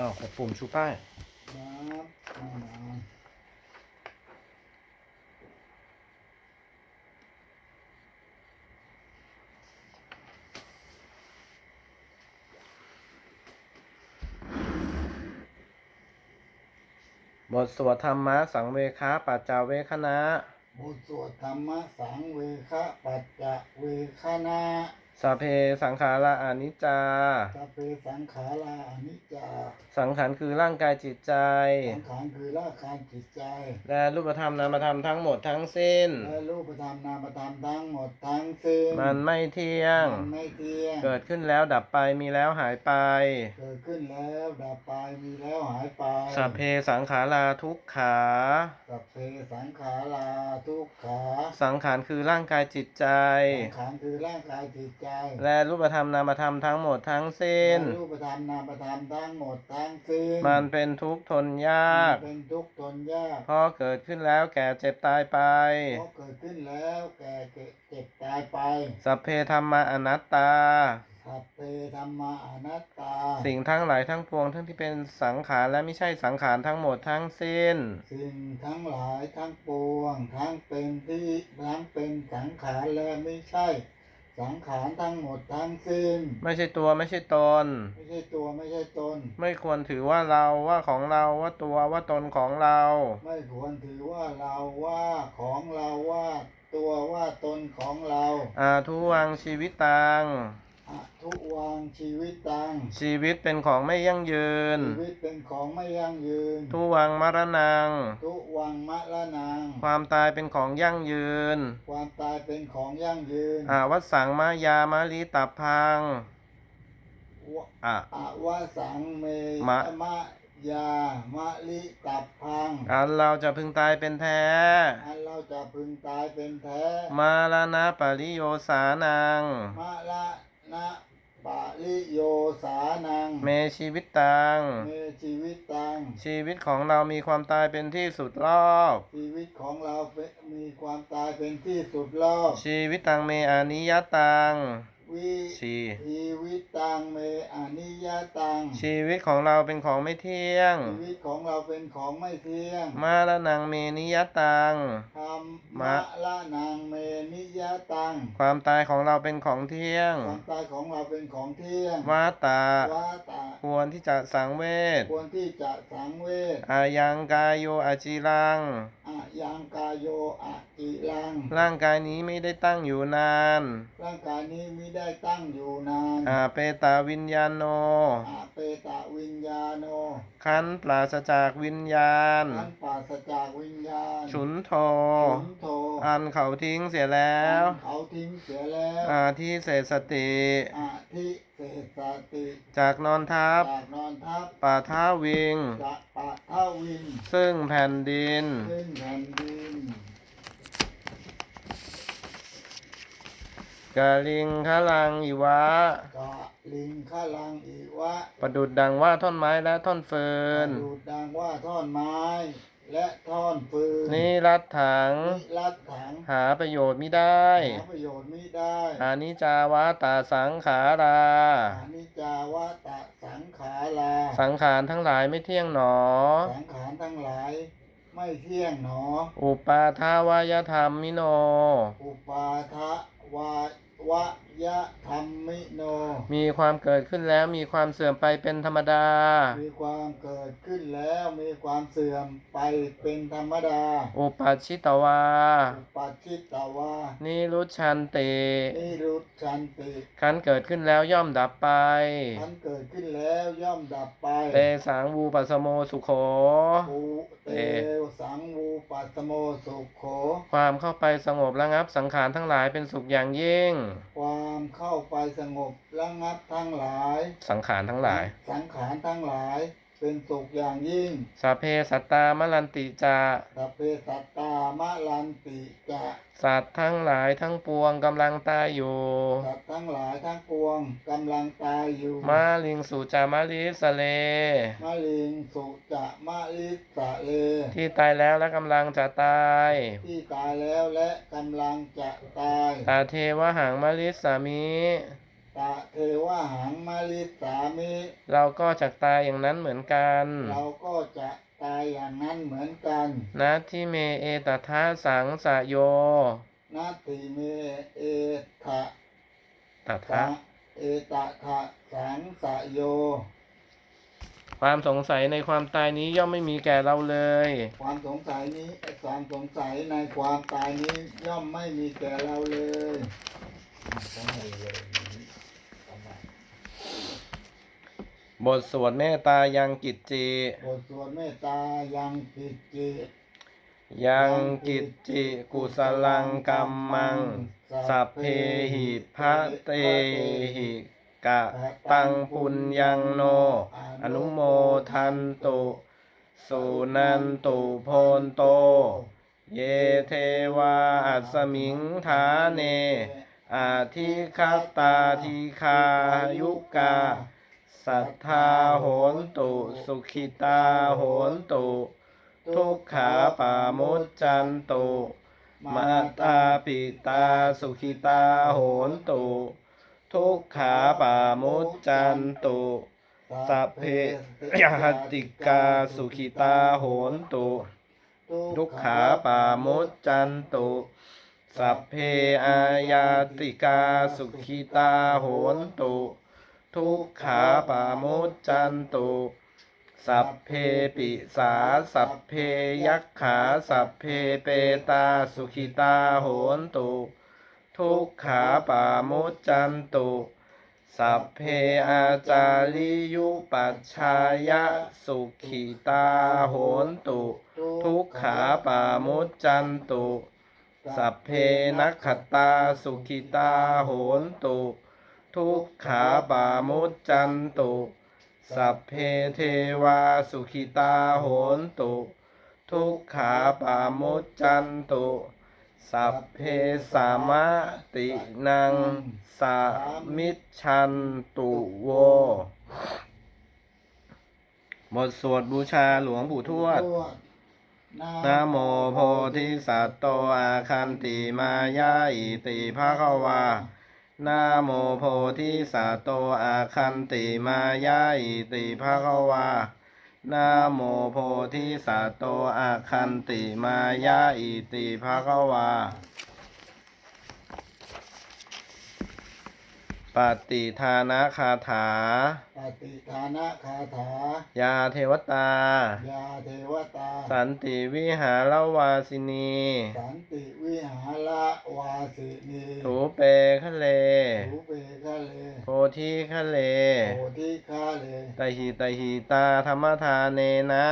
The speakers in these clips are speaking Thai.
อ้าวกดปุ่มชูป้ายบทสวดธรรมะสังเวคะปัจจาเวคณะบทสวดธรรมะสังเวคะปัจจะเวคณะ สัพเพสังขาราอานิจจา สัพเพสังขาราอนิจจา สังขารคือร่างกายจิตใจ สังขารคือร่างกายจิตใจ และรูปธรรมนามธรรมทั้งหมดทั้งสิ้น และรูปธรรมนามธรรมทั้งหมดทั้งสิ้น มันไม่เที่ยง มันไม่เที่ยง เกิดขึ้นแล้วดับไปมีแล้วหายไป เกิดขึ้นแล้วดับไปมีแล้วหายไป สัพเพสังขาราทุกขา สัพเพสังขาราทุกขา สังขารคือร่างกายจิตใจ สังขารคือร่างกายจิตใจและรูปธรรมนามธรรมทั้งหมดทั้งสิ้นและรูปธรรมนามธรรมทั้งหมดทั้งสิ้น มันเป็นทุกข์ทนยากมันเป็นทุกข์ทนยากเพราะเกิดขึ้นแล้วแก่เจ็บตายไปเพราะเกิดขึ้นแล้วแก่เก็บเจ็บตายไป สัพเพธรรมาอนัตตาสัพเพธรรมาอนัตตา สิ่งทั้งหลายทั้งปวงทั้งที่เป็นสังขารและไม่ใช่สังขารทั้งหมดทั้งสิ้น สิ่งทั้งหลายทั้งปวงทั้งเป็นที่ทั้งเป็นสังขารและไม่ใช่ สังขารทั้งหมดทั้งสิ้น ไม่ใช่ตัวไม่ใช่ตน ไม่ใช่ตัวไม่ใช่ตน ไม่ควรถือว่าเราว่าของเราว่าตัวว่าตนของเรา ไม่ควรถือว่าเราว่าของเราว่า ตัวว่าตนของเราอาทุวังชีวิตตังอะทุวังชีวิตตัง ชีวิตเป็นของไม่ยั่งยืน ชีวิตเป็นของไม่ยั่งยืน ทุวังมรณัง ทุ วังมะละนังความตายเป็นของยั่งยืน ความตายเป็นของยั่งยืนอาวัสสังมายามาลีตับพังวะอะอวสังเมมะมะยามะลิตับพัง อันเราจะพึงตายเป็นแท้ อันเราจะพึงตายเป็นแท้ มาลานะปริโยสานังมะละนะ ปะลิโยสานัง เมชีวิตตัง เมชีวิตตัง ชีวิตของเรามีความตายเป็นที่สุดรอบ ชีวิตของเราเป็นมีความตายเป็นที่สุดรอบ ชีวิตตังเมอานิยตัง วิชีชีวิตตังเมอนิยตัง ชีวิตของเราเป็นของไม่เที่ยง ชีวิตของเราเป็นของไม่เที่ยง มาลานังเมนิยตังธรรมะละนังเมนิยตัง ความตายของเราเป็นของเที่ยง ความตายของเราเป็นของเที่ยงวาตาว่าตาควรที่จะสังเวช ควรที่จะสังเวชอายังกายโยอาจิรังอะยังกายโยอะอิลัง ร่างกายนี้ไม่ได้ตั้งอยู่นาน ร่างกายนี้มิได้ตั้งอยู่นานอาเปตาวิญญาโน อาเปตะวิญญาโนขันธ์ปราศจากวิญญาณท่านปราศจากวิญญาณฉุนโท ฉุนโทอันเขาทิ้งเสียแล้วเขาทิ้งเสียแล้วอาที่เศษสติ อาทิเศษสติจากนอนทับจากนอนทับป่าท้าวิง จะปะเท่าวินซึ่งแผ่นดินขึ้นแผ่นดิน กาลิงคลังอิวะ กะลิงขลังอีวะ ประดุดดังว่าท่อนไม้และท่อนเฟินดูดดังว่าท่อนไม้ และท่อนฟืนนี่รัดถังนิรัดถัง หาประโยชน์ไม่ได้ หาประโยชน์มิได้อานิจจาวาตาสังขาราอานิจจาวะตะสังขารา สังขารทั้งหลายไม่เที่ยงหนอ สังขารทั้งหลายไม่เที่ยงหนอ อุปาทาวายธรรมมิโน อุปาทะ วา วะยะธรรมิโน มีความเกิดขึ้นแล้วมีความเสื่อมไปเป็นธรรมดา มีความเกิดขึ้นแล้วมีความเสื่อมไปเป็นธรรมดา อุปัชชิตวา อุปัชชิตวา นิรุชันตินิรุตชันติขันธ์เกิดขึ้นแล้วย่อมดับไปทันเกิดขึ้นแล้วย่อมดับไป เตสังวูปัสสโมสุโขภูเตสังวูปัสสโมสุขโข ความเข้าไปสงบระงับสังขารทั้งหลายเป็นสุขอย่างยิ่งความเข้าไปสงบระงับทั้งหลาย สังขารทั้งหลาย สังขารทั้งหลาย เป็นสุขอย่างยิ่ง สัพเพสัตตามลันติจาสัพเพสัตตามะลันติจะสัตว์ทั้งหลายทั้งปวงกำลังตายอยู่ สัตว์ทั้งหลายทั้งปวงกำลังตายอยู่ มาลิงสุจามาลิสเล มะลิงสุจะมะลิสะเล ที่ตายแล้วและกำลังจะตาย ที่ตายแล้วและกำลังจะตายตาเทวหังมลิสามิ ตตะเทวะหังมาริสามิเราก็จะตายอย่างนั้นเหมือนกันเราก็จะตายอย่างนั้นเหมือนกันนะที่เมเอตทะสังสะโยนาติเมเอทะตถะสะเอตะทะสังสะโย ความสงสัยในความตายนี้ย่อมไม่มีแก่เราเลย ความสงสัยนี้ความสงสัยในความตายนี้ย่อมไม่มีแก่เราเลย ก็ไม่เลยทำไมบทสวดเมตตายังกิจจิบทสวดเมตตายังกิจจิยังกิจจิกุสลังกัมมัง สัพเพหิพะเตหิกะตังปุญญังโน อนุโมทันตุสุนันตุโพนโต เยเทวาอัสมิงฐาเน อาทิคตาทิคายุกา สัทธาโหนตุ สุขิตาโหนตุ ทุกขาปามุจจันตุมาตาปิตาสุขิตาโหนตุ ทุกขาปามุจจันตุสัพเพยติกาสุขิตาโหนตุ ทุกขาปามุจจันตุ สัพเพอายาติกาสุขิตาโหนตุ ทุกขาปามุจจันตุ สัพเพปิสาสัพเพยักขาสัพเพเปตาสุขิตาโหนตุ ทุกขาปามุจจันตุ สัพเพอาจาริยุปัชชายะสุขิตาโหนตุ ทุกขาปามุจจันตุ สัพเพนักขตาสุขิตาโหนตุ ทุกขาปามุจจันตุ สัพเพเทวาสุขิตาโหนตุ ทุกขาปามุจจันตุ สัพเพสามะตินังสามิชชันตุโวบทสวดบูชาหลวงปู่ทวด นะโมโพธิสัตโตอาคันติมายาอิติภะคะวานะโมโพธิสัตโตอาคันติมายาอิติภะคะวานะโมโพธิสัตโตอาคันติมายาอิติภะคะวา ปฏิทานะคาถา ปฏิทานะคาถา ยาเทวตา ยาเทวตา สันติวิหารวาสินี สันติวิหารวาสินีถูเปคะเลหูเปคะเล โพธิคะเล โพธิคาเลตหิตหิตาธรรมทานเนนะ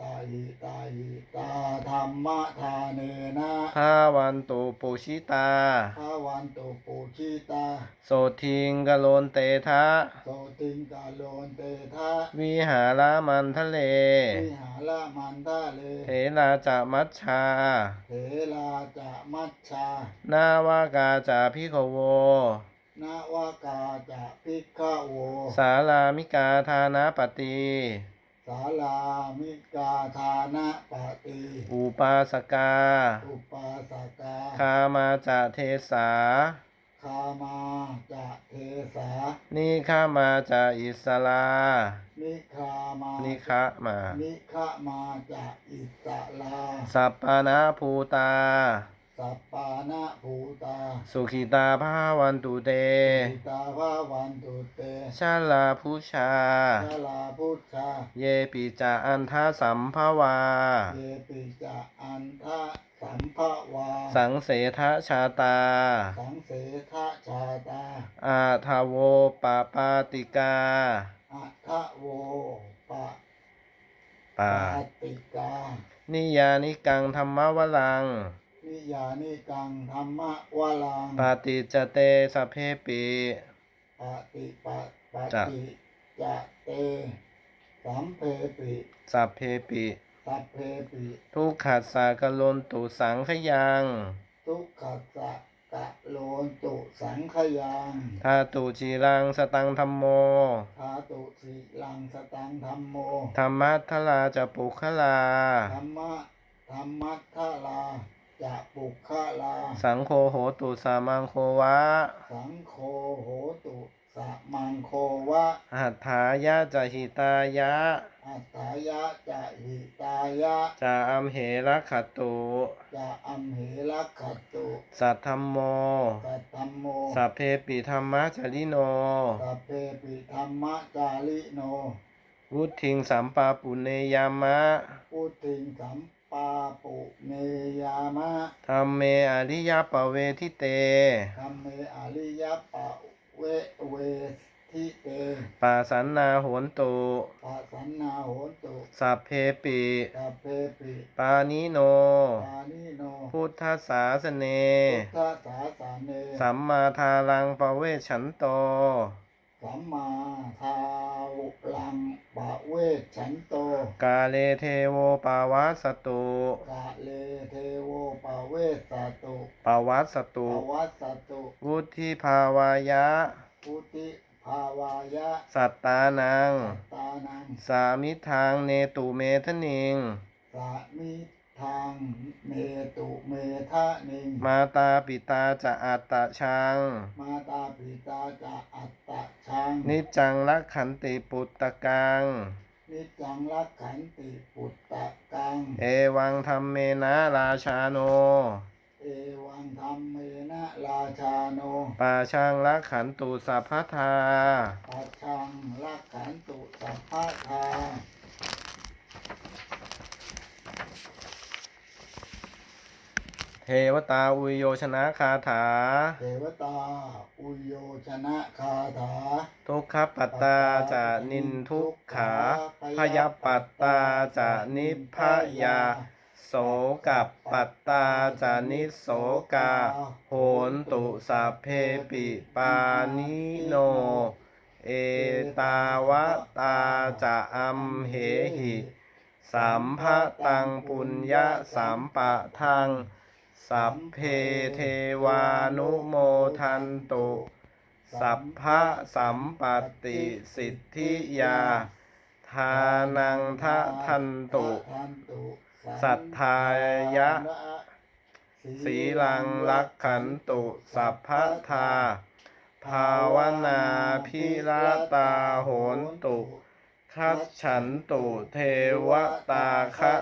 ตาหิตาหิตาธรรมทานเนนะภาวันตุปุชิตาภาวันตุปุชิตา โสทิงกโลนเตทะ โสติงกาโลนเตทะ วิหารามันทะเล วิหารมันทะเลเถราจะมัชชา เถลาจะมัชชา นาวากาจะพิโคโว นวากาจะพิกขโว สารามิกาทานาปฏิสาลามิกาทานะปฏิอุปาสกา อุปาสกาคามาจะเทสา คามาจะเทสา นิฆามาจะอิสลา นิคามานิฆะมานิฆะมาจะอิสลา สัปปานาภูตา สัปปานะภูตา สุขิตาภาวันตุเต อิตาภาวันตุเตชาลาพุชา ชาลาพุทธาเยปิจาอันทาสัมภวา เยปิจะอันทะสัมภวา สังเสทะชาตา สังเสทะชาตาอาทาโวปาปาติกาอัทะโวปะปาปาติกา นิยานิกังธรรมวลัง นิยานิกังธรรมวลังปาติจเตสพเพปิปฏิปะปจะฏิจะเตสัมเพปิสัพเพปิสัพเพปิทุกขัสสะกะลนตุสังขยังทุกขสะกะโลนตุสังขยังทาตุจีรังสตังธรรมโมทาตุสิลังสตังธรรมโมธรรมัทลาจะปุคลาธรรมะธรรมัทธาลา จะปุคคลา สังโฆโหตุสามังโควะ สังโฆโหตุสะมังโควะหัตถายะจะหิตายะ อัตถายะจะหิตายะ จะอัมเหระขตุ จะอัมเหลักขตุสัทธัมโมสัตตัมโมสัพเพปิธรรมะจริโน สัพเพปิธรรมจาริโน วุทิงสัมปาปุเนยามะพุทธิงสัม ปาปุเนยามะธรรมเมอริยปเวทิเต ธรรมเมอริยปะเวเวทิเตปาสันนาโหนตุปัสสันนาโหนตุสัพเพปิสัพเพปิปานิโน ปานิโนพุทธศาสเน พุทธศาสเนสัมมาทารังปเวชฉันโต สัมมาทาลังปะเวชฉันโต กาเลเทโวปาวัสตุกะเลเทโวปะเวสสตุปาวัสตุปวัสสตุวุธิภาวายะ พุทธิภาวายะสัตตานัง ตานังสามิทางเนตุเมทนิงสามิทางเมตุเมทะนิง มาตาปิตาจะอัตตะชัง มาตาปิตาจะอัตตะชังนิจจังลักขันติปุตตะกัง นิจจังรักขันติปุตตะกัง เอวังธรรมเมนะราชาโน เอวังธรรมเมนะราชาโนปาช่างลักขันตุสัพพทา ปัจชังรักขันตุสัพพะทา ทวตาอุยโยชนะคาถา เทวตา อุยโยชนะคาถา ทุกขปัตตาจะนินทุกขาพยปัตตาจะนิพพยา โสกับปัตตาจะนิโสกา โหนตุสัพเพปิปานิโน เอตาวะตาจะอัมเหหิ สัมภะตังปุญญะสัมปะทัง สัพเพเทวานุโมทันตุ สัพพะสัมปติสิทธิยา ทานังทะทันตุ สัทธายะ สีลังลักขันตุ สัพพะทา ภาวนาพิรตาโหนตุคัจฉันตุเทวตาคะ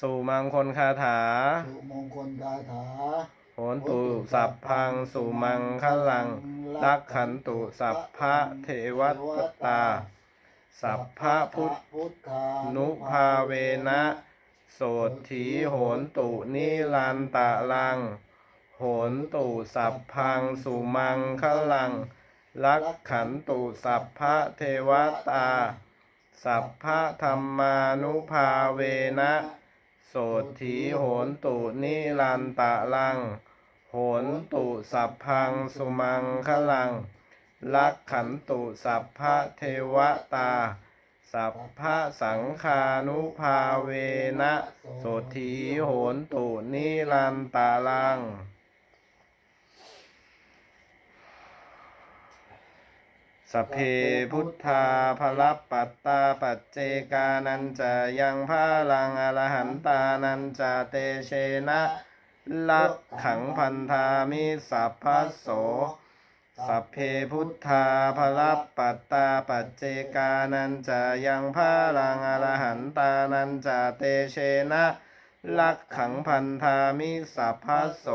สู่มังคลคาถา สุมงคลคาถาโหนตุสัพพังสุมังคลัง ลักขันตุสัพพะเทวตา สัพพะพุทธพุทธานุภาเวนะโสถีโหนตุนิรันตะลัง โหนตุสัพพังสุมังคลัง ลักขันตุสัพพะเทวตา สัพพะธรรมานุภาเวนะ โสถีโหนตุนิรันตะลัง โหนตุสัพพังสุมังคลัง ลักขันตุสัพพะเทวตา สัพพะสังคานุภาเวนะ โสถีโหนตุนิรันตะลัง สัพเพพุทธาภลัปปัตตาปัจเจกานันจะยังพาลังอรหันตานันจะเตเชนะลักขังพันธามิสัพพโสสัพเพพุทธาภลัปปัตตาปัจเจกานันจะยังพาลังอรหันตานันจะเตเชนะลักขังพันธามิสัพพโส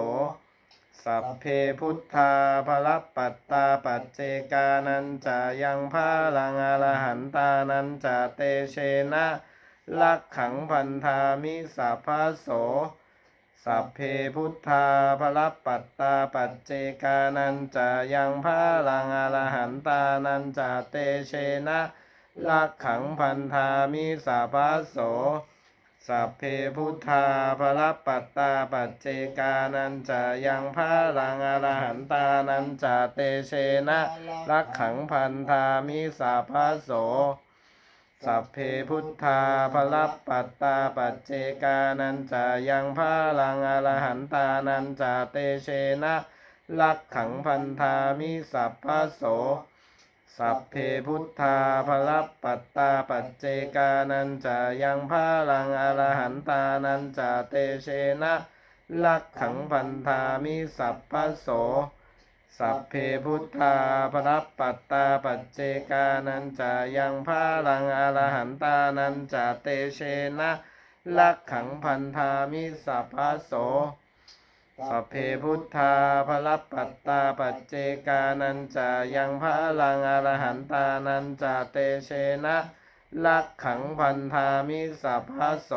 สัพเพพุทธาภลัปปัตตาปัจเจกานันจะยังพาลังอรหันตานันจะเตเชนะลักขังพันธามิสัพพโส สัพเพพุทธาภลัปปัตตาปัจเจกานันจะยังพาลังอรหันตานันจะเตเชนะลักขังพันธามิสัพพโส สัพเพพุทธาภลัปปัตตาปัจเจกานันจะยังพาลังอรหันตานันจะเตเชนะลักขังพันธามิสัพพโสสัพเพพุทธาภลัปปัตตาปัจเจกานันจะยังพาลังอรหันตานันจะเตเชนะลักขังพันธามิสัพพโส สัพเพพุทธาภลัปปัตตาปัจเจกานันจะยังพาลังอรหันตานันจะเตเชนะลักขังพันธามิสัพพโส สัพเพพุทธาภลัปปัตตาปัจเจกานันจะยังพาลังอรหันตานันจะเตเชนะลักขังพันธามิสัพพโส สัพเพพุทธาภลัปปัตตาปัจเจกานันจายังพระลังอรหันตานันจาเตเชนะลักขังพันธามิสัพพโส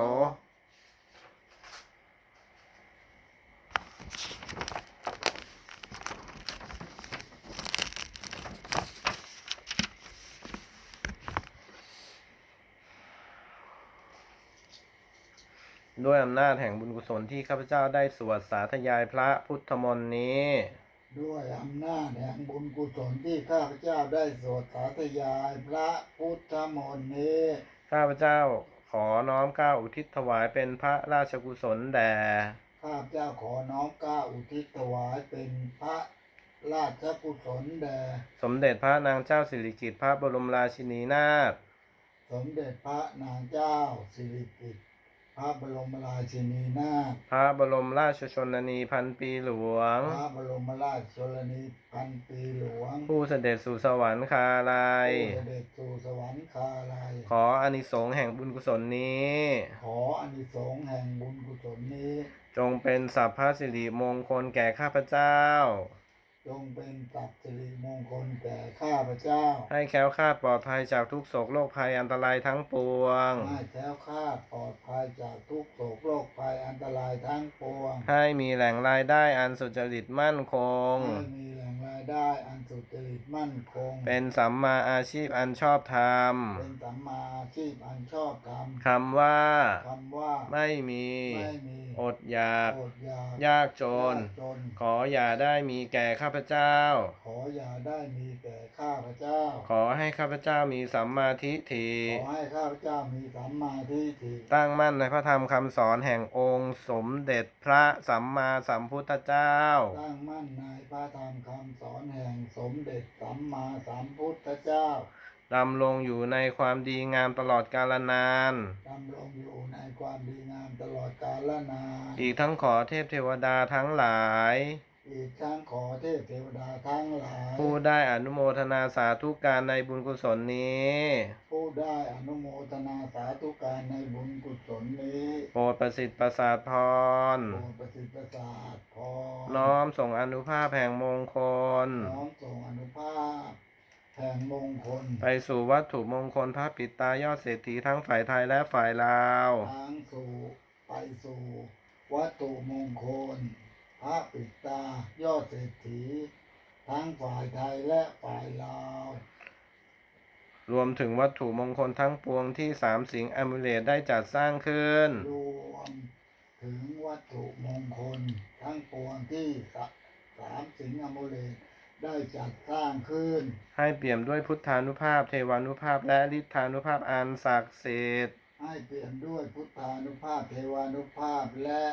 ด้วยอำนาจแห่งบุญกุศลที่ข้าพเจ้าได้สวดสาธยายพระพุทธมนต์นี้ ด้วยอำนาจแห่งบุญกุศลที่ข้าพเจ้าได้สวดสาธยายพระพุทธมนต์นี้ ข้าพเจ้าขอน้อมเกล้าอุทิศถวายเป็นพระราชกุศลแด่ข้าพเจ้าขอน้อมเกล้าอุทิศถวายเป็นพระราชกุศลแด่สมเด็จพระนางเจ้าสิริกิติ์พระบรมราชินีนาถสมเด็จพระนางเจ้าสิริกิติ์ พระบรมราชินีนาถพระบรมราชชนนีพันปีหลวง พระบรมราชชนนีพันปีหลวง ผู้เสด็จสู่สวรรคาลัยผู้เสด็จสู่สวรรคาลัยขออานิสงส์แห่งบุญกุศลนี้ ขออานิสงส์แห่งบุญกุศลนี้ จงเป็นสัพพสิริมงคลแก่ข้าพเจ้า จงเป็นสัพสิริมงคลแก่ข้าพเจ้า ให้แคล้วคลาดปลอดภัยจากทุกโศกโรคภัยอันตรายทั้งปวง ให้แคล้วคลาดปลอดภัยจากทุกโศกโรคภัยอันตรายทั้งปวง ให้มีแหล่งรายได้อันสุจริตมั่นคง ให้มีแหล่ง รายได้อันสุจริตมั่นคง เป็นสัมมาอาชีพอันชอบธรรม เป็นสัมมาอาชีพอันชอบธรรมคำว่าคำว่าไม่มีไม่มีอดอยากอดอยากยากจนยากจน ขออย่าได้มีแก่ข้าพเจ้า ขออย่าได้มีแก่ข้าพเจ้า ขอให้ข้าพเจ้ามีสัมมาทิฏฐิ ขอให้ข้าพเจ้ามีสัมมาทิฏฐิ ตั้งมั่นในพระธรรมคำสอนแห่งองค์สมเด็จพระสัมมาสัมพุทธเจ้า ตั้งมั่นในพระธรรมคำสอนแห่งสมเด็จสัมมาสัมพุทธเจ้าดำรงอยู่ในความดีงามตลอดกาลนาน ดำรงอยู่ในความดีงามตลอดกาลนาน อีกทั้งขอเทพเทวดาทั้งหลาย อีกทั้งขอเทพเทวดาทั้งหลาย ผู้ได้อนุโมทนาสาธุการในบุญกุศลนี้ ผู้ได้อนุโมทนาสาธุการในบุญกุศลนี้โปรดประสิทธิ์ประสาทพร โปรดประสิทธิ์ประสาทพร น้อมส่งอนุภาพแห่งมงคล น้อมส่งอนุภาพแห่งมงคล ไปสู่วัตถุมงคลพระปิดตายอดเศรษฐีทั้งฝ่ายไทยและฝ่ายลาว ทั้งสู่ไปสู่วัตถุมงคลพ ระปิดตายอดเศรษฐี ทั้งฝ่ายไทยและฝ่ายลาว รวมถึงวัตถุมงคลทั้งปวงที่สามสิงห์อมูเลตได้จัดสร้างขึ้น รวมถึงวัตถุมงคลทั้งปวงที่สะสามสิงห์อโมเลตได้จัดสร้างขึ้น ให้เปี่ยมด้วยพุทธานุภาพ เทวานุภาพและฤทธานุภาพอันศักดิ์สิทธิ์ให้เปลี่ยนด้วยพุทธานุภาพเทวานุภาพและ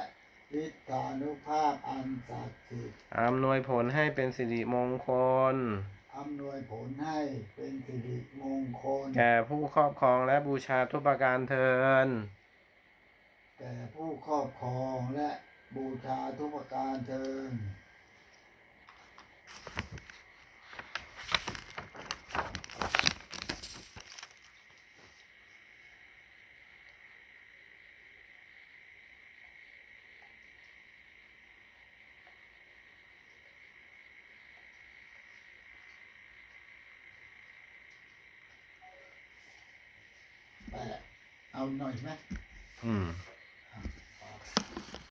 ฤทธานุภาพอันศักดิ์สิทธิ์อำนวยผลให้เป็นสิริมงคล อำนวยผลให้เป็นสิริมงคล แก่ผู้ครอบครองและบูชาทุกประการเทินแก่ผู้ครอบครองและบูชาทุกประการเทิน แต่ เอาหน่อยไหมอืม